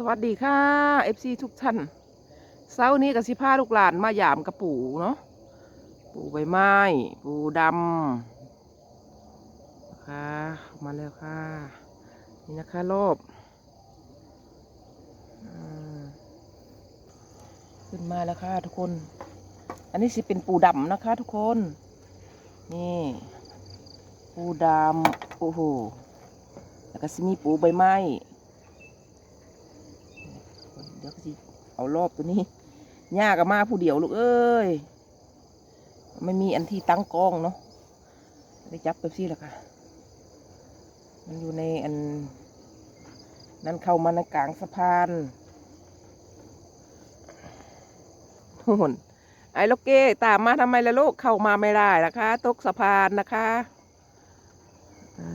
สวัสดีค่ะ FC ทุกท่านเช้านี้กับสิพาลูกหลานมาหยามกระปูเนาะปูใบไม้ ปูดำนะคะมาแล้วค่ะ นี่นะคะรอบขึ้นมาแล้วค่ะทุกคน อันนี้สิเป็นปูดำนะคะ ทุกคน นี่ ปูดำโอ้โหแล้วก็สิมีปูใบไม้ เดี๋ยวก็สิเอารอบตัวนี้ย่ากับมาผู้เดียวลูกเอ้ยไม่มีอันที่ตั้งกล้องเนาะได้จับไปซี่ล้วค่ะ มันอยู่ในอัน นั้นเข้ามาในกลางสะพานทุนไอ้ลูกเก้ตามมาทำไมล่ะลูกเข้ามาไม่ได้นะคะ ตกสะพานนะคะอ่า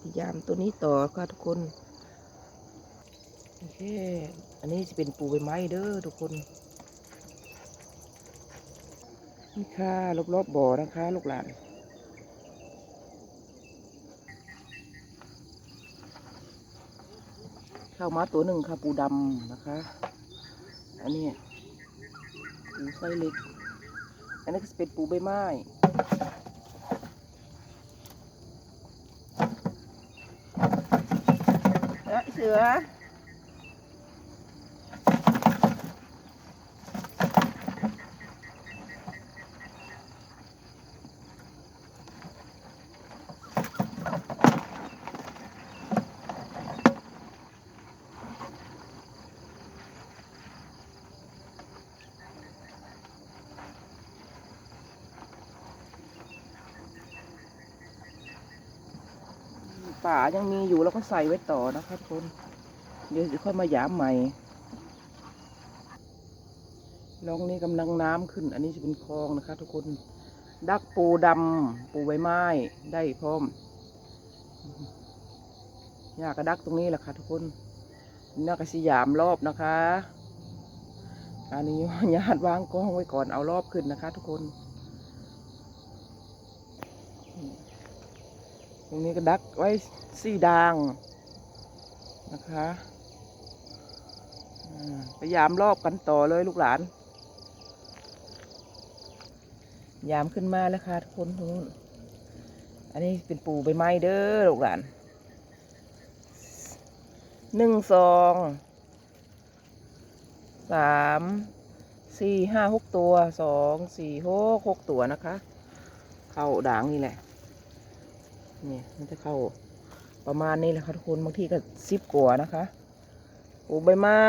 พยายามตัวนี้ต่อค่ะทุกคน โอเค อันนี้จะเป็นปูใบไม้เด้อทุกคน นี่ค่ะรอบๆบบ่อนะคะ ลูกหลานเข้ามาตัวหนึ่งค่ะปูดำนะคะ อันนี้ปูไส้เล็ก อันนี้ก็จะเป็นปูใบไม้เสือ ป่ายังมีอยู่แล้วก็ใส่ไว้ต่อนะคะทุกคนเดี๋ยวจะค่อยมาหยามใหม่ลองนี้กำลังน้ำขึ้น อันนี้จะเป็นคลองนะคะ ทุกคน ดักปูดำปูใบไม้ได้พร้อมอยากกระดักตรงนี้แหละค่ะ ทุกคนน่ากระสยามรอบนะคะอันนี้ญาติวางกล้องไว้ก่อนเอารอบขึ้นนะคะ ทุกคน ตรงนี้ก็ดักไว้สี่ดางนะคะพยายามรอบกันต่อเลยลูกหลาน ยามขึ้นมาแล้วค่ะทุกคนทุกคนอันนี้เป็นปูใบไม้เด้อลูกหลานหนึ่งสองสามสี่ห้าหกตัวสองสี่หกหกตัวนะคะ เข้าด่างนี่แหละ นี่มันจะเข้าประมาณนี้แหละค่ะทุกคนบางทีก็สิบกว่านะคะปลูกใบไม้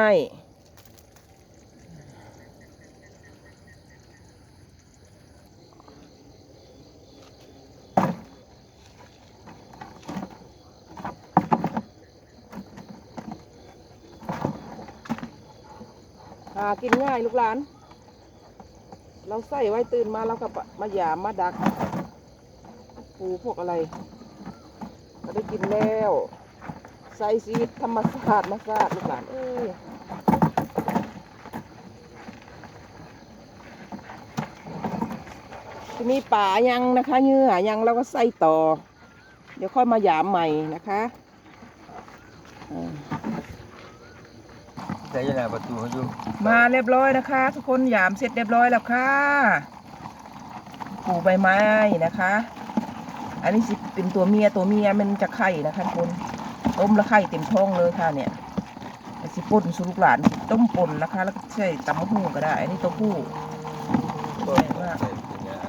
หากินง่ายลูกหลาน เราใส่ไว้ตื่นมาเราก็มาหยามมาดัก ปูพวกอะไร ได้กินแล้วใส่ชีวิตธรรมชาติมาสาดลูกหลานเอ้ยทีนี้ป่ายังนะคะเหยื่อยังเราก็ใส่ต่อ เดี๋ยวค่อยมาหยามใหม่นะคะอ่าใส่ยังไงประตูเขาอยู่มาเรียบร้อยนะคะ ทุกคนหยามเสร็จเรียบร้อยแล้วค่ะปลูกใบไม้นะคะ อันนี้สิเป็นตัวเมียตัวเมียมันจะไข่นะคะทุกคนต้มแล้วไข่เต็มท้องเลยค่ะเนี่ยแต่สิป่นสุลูกหลานต้มป่นนะคะ แล้วก็ใส่ตำมะฮุ่งก็ได้ อันนี้ตัวผู้ก็ใส่เป็นยา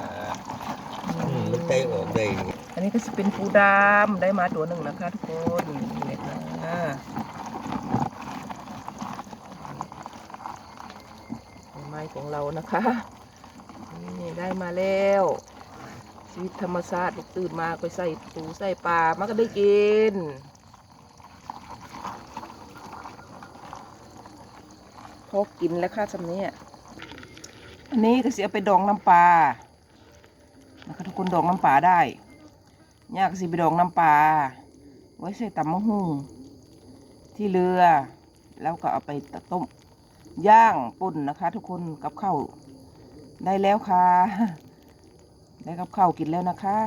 อืมมันไตออกได้นี่อันนี้ก็สิเป็นปูดำได้มาตัวหนึ่งนะคะ ทุกคนนี่เลยค่ะใบไม้ของเรานะคะ นี่ได้มาแล้ว ชีวิตธรรมชาติลูกตื่นมาไปใส่ปูใส่ปลามันก็ได้กินพอกินแล้วค่ะสำเนี้ยอันนี้ก็เสียไปดองน้ำปลานะคะทุกคนดองน้ำปลาได้ยากสิไปดองน้ำปลาไว้ใส่ตำมะฮุ่งที่เรือ แล้วก็เอาไปต้มย่างปุ่นนะคะ ทุกคนกับข้าวได้แล้วค่ะ ได้กับข้าวกินแล้วนะคะ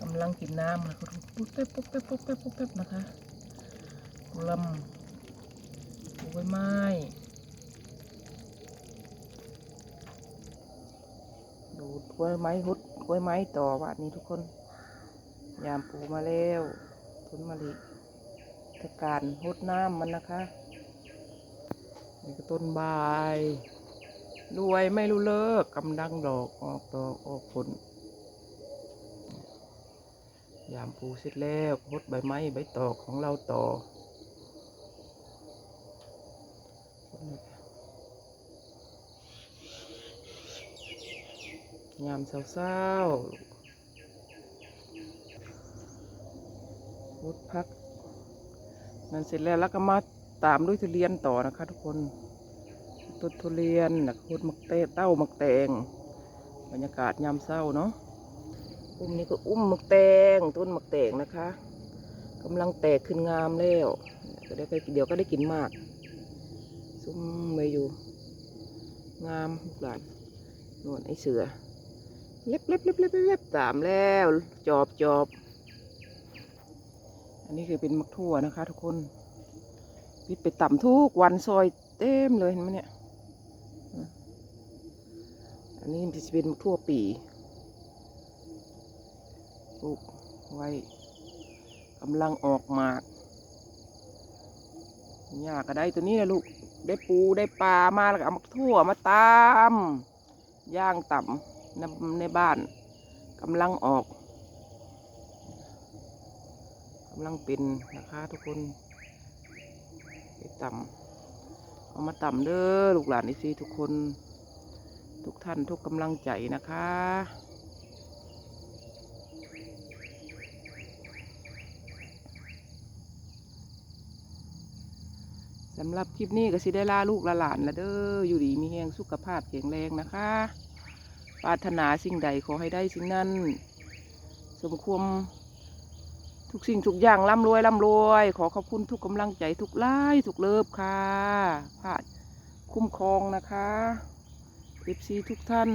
กำลังกินน้ำค่ะคุณปุ๊บเป๊บปุ๊บเป๊บปุ๊บเป๊บปุ๊บเป๊บนะคะกุลำปูใบไม้ดูดไว้ไม้หุด ล้วยไม้ต่อวันนี้ทุกคน ยามปูมาแล้วผลมะลิเทศกาลหดน้ำมันนะคะนี่ก็ต้นบาย รวยไม่รู้เลิกกำลังดอกออกดอกออกผล ยามปูเสร็จแล้วพดใบไม้ใบตอกของเราต่อ ยามเศร้าๆพดพัก นั่นเสร็จแล้วแล้วก็มาตามด้วยทุเรียนต่อนะคะ ทุกคนต้นทุเรียนนะพดมักเตเต้ามักแตง บรรยากาศยามเศร้าเนาะอุ้มนี่ก็อุ้มมักแตง ต้นมักแตงนะคะกำลังแตกขึ้นงามแล้วก็ได้เดี๋ยวก็ได้กินมาก ซุ้มไว้อยู่ งามหลานนวลไอเสือ เล็บเล็บเล็บเล็บเล็บตามแล้ว จอบจอบอันนี้คือเป็นมักทั่วนะคะ ทุกคนพิดไปต่ำทุกวันซอยเต็มเลยเห็นไหมเนี่ย อันนี้จะเป็นมักทั่วปีปลูกไว้กำลังออกหมากหญ้าก็ได้ตัวนี้นะลูก ได้ปูได้ปลามาแล้วก็เอามาทั่วมาตามย่างต่ำ ในในบ้านกำลังออกกำลังเป็นนะคะทุกคนไปต่ำเอามาต่ำเด้อลูกหลานนี่สิทุกคน ทุกท่านทุกกำลังใจนะคะสำหรับคลิปนี้ก็สิได้ล่าลูกละหลานละเด้ออยู่ดีมีแหงสุขภาพแข็งแรงนะคะ ปรารถนาสิ่งใดขอให้ได้สิ่งนั้น สมควรทุกสิ่งทุกอย่างร่ำรวยร่ำรวย ขอขอบคุณทุกกำลังใจทุกไล่ทุกเลิฟค่ะพระคุ้มครองนะคะเอฟซีทุกท่าน